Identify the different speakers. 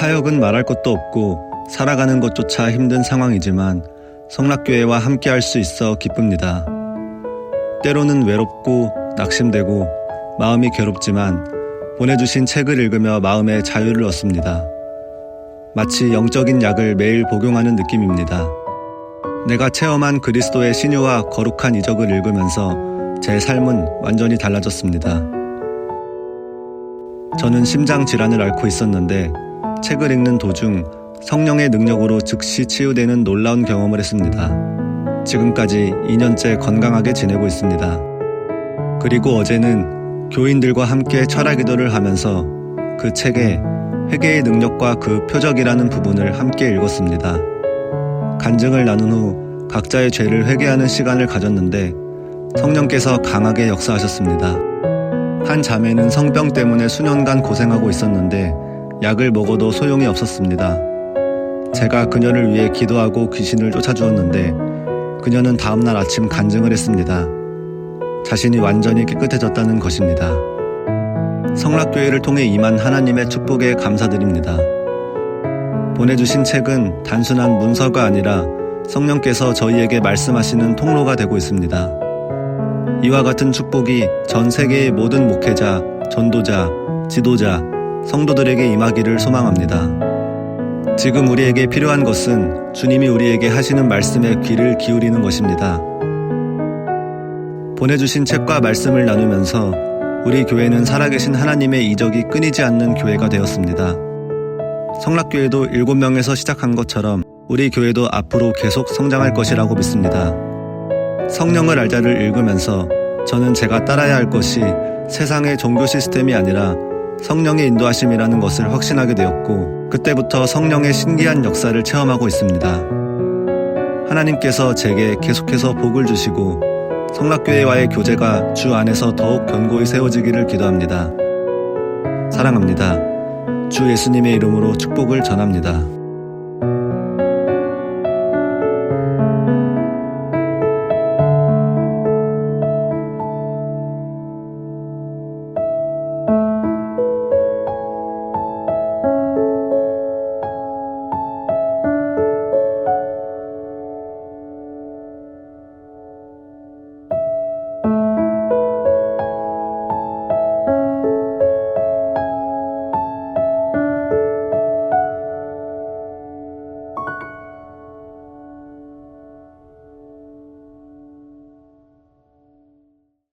Speaker 1: 타역은 말할 것도 없고 살아가는 것조차 힘든 상황이지만 성락교회와 함께 할 수 있어 기쁩니다. 때로는 외롭고 낙심되고 마음이 괴롭지만 보내주신 책을 읽으며 마음의 자유를 얻습니다. 마치 영적인 약을 매일 복용하는 느낌입니다. 내가 체험한 그리스도의 신유와 거룩한 이적을 읽으면서 제 삶은 완전히 달라졌습니다. 저는 심장 질환을 앓고 있었는데 책을 읽는 도중 성령의 능력으로 즉시 치유되는 놀라운 경험을 했습니다. 지금까지 2년째 건강하게 지내고 있습니다. 그리고 어제는 교인들과 함께 철학 기도를 하면서 그 책에 회개의 능력과 그 표적이라는 부분을 함께 읽었습니다. 간증을 나눈 후 각자의 죄를 회개하는 시간을 가졌는데 성령께서 강하게 역사하셨습니다. 한 자매는 성병 때문에 수년간 고생하고 있었는데 약을 먹어도 소용이 없었습니다. 제가 그녀를 위해 기도하고 귀신을 쫓아주었는데 그녀는 다음날 아침 간증을 했습니다. 자신이 완전히 깨끗해졌다는 것입니다. 성락교회를 통해 임한 하나님의 축복에 감사드립니다. 보내주신 책은 단순한 문서가 아니라 성령께서 저희에게 말씀하시는 통로가 되고 있습니다. 이와 같은 축복이 전 세계의 모든 목회자, 전도자, 지도자, 성도들에게 임하기를 소망합니다. 지금 우리에게 필요한 것은 주님이 우리에게 하시는 말씀에 귀를 기울이는 것입니다. 보내주신 책과 말씀을 나누면서 우리 교회는 살아계신 하나님의 이적이 끊이지 않는 교회가 되었습니다. 성락교회도 7명에서 시작한 것처럼 우리 교회도 앞으로 계속 성장할 것이라고 믿습니다. 성령을 알자를 읽으면서 저는 제가 따라야 할 것이 세상의 종교 시스템이 아니라 성령의 인도하심이라는 것을 확신하게 되었고 그때부터 성령의 신기한 역사를 체험하고 있습니다. 하나님께서 제게 계속해서 복을 주시고 성락교회와의 교제가 주 안에서 더욱 견고히 세워지기를 기도합니다. 사랑합니다. 주 예수님의 이름으로 축복을 전합니다.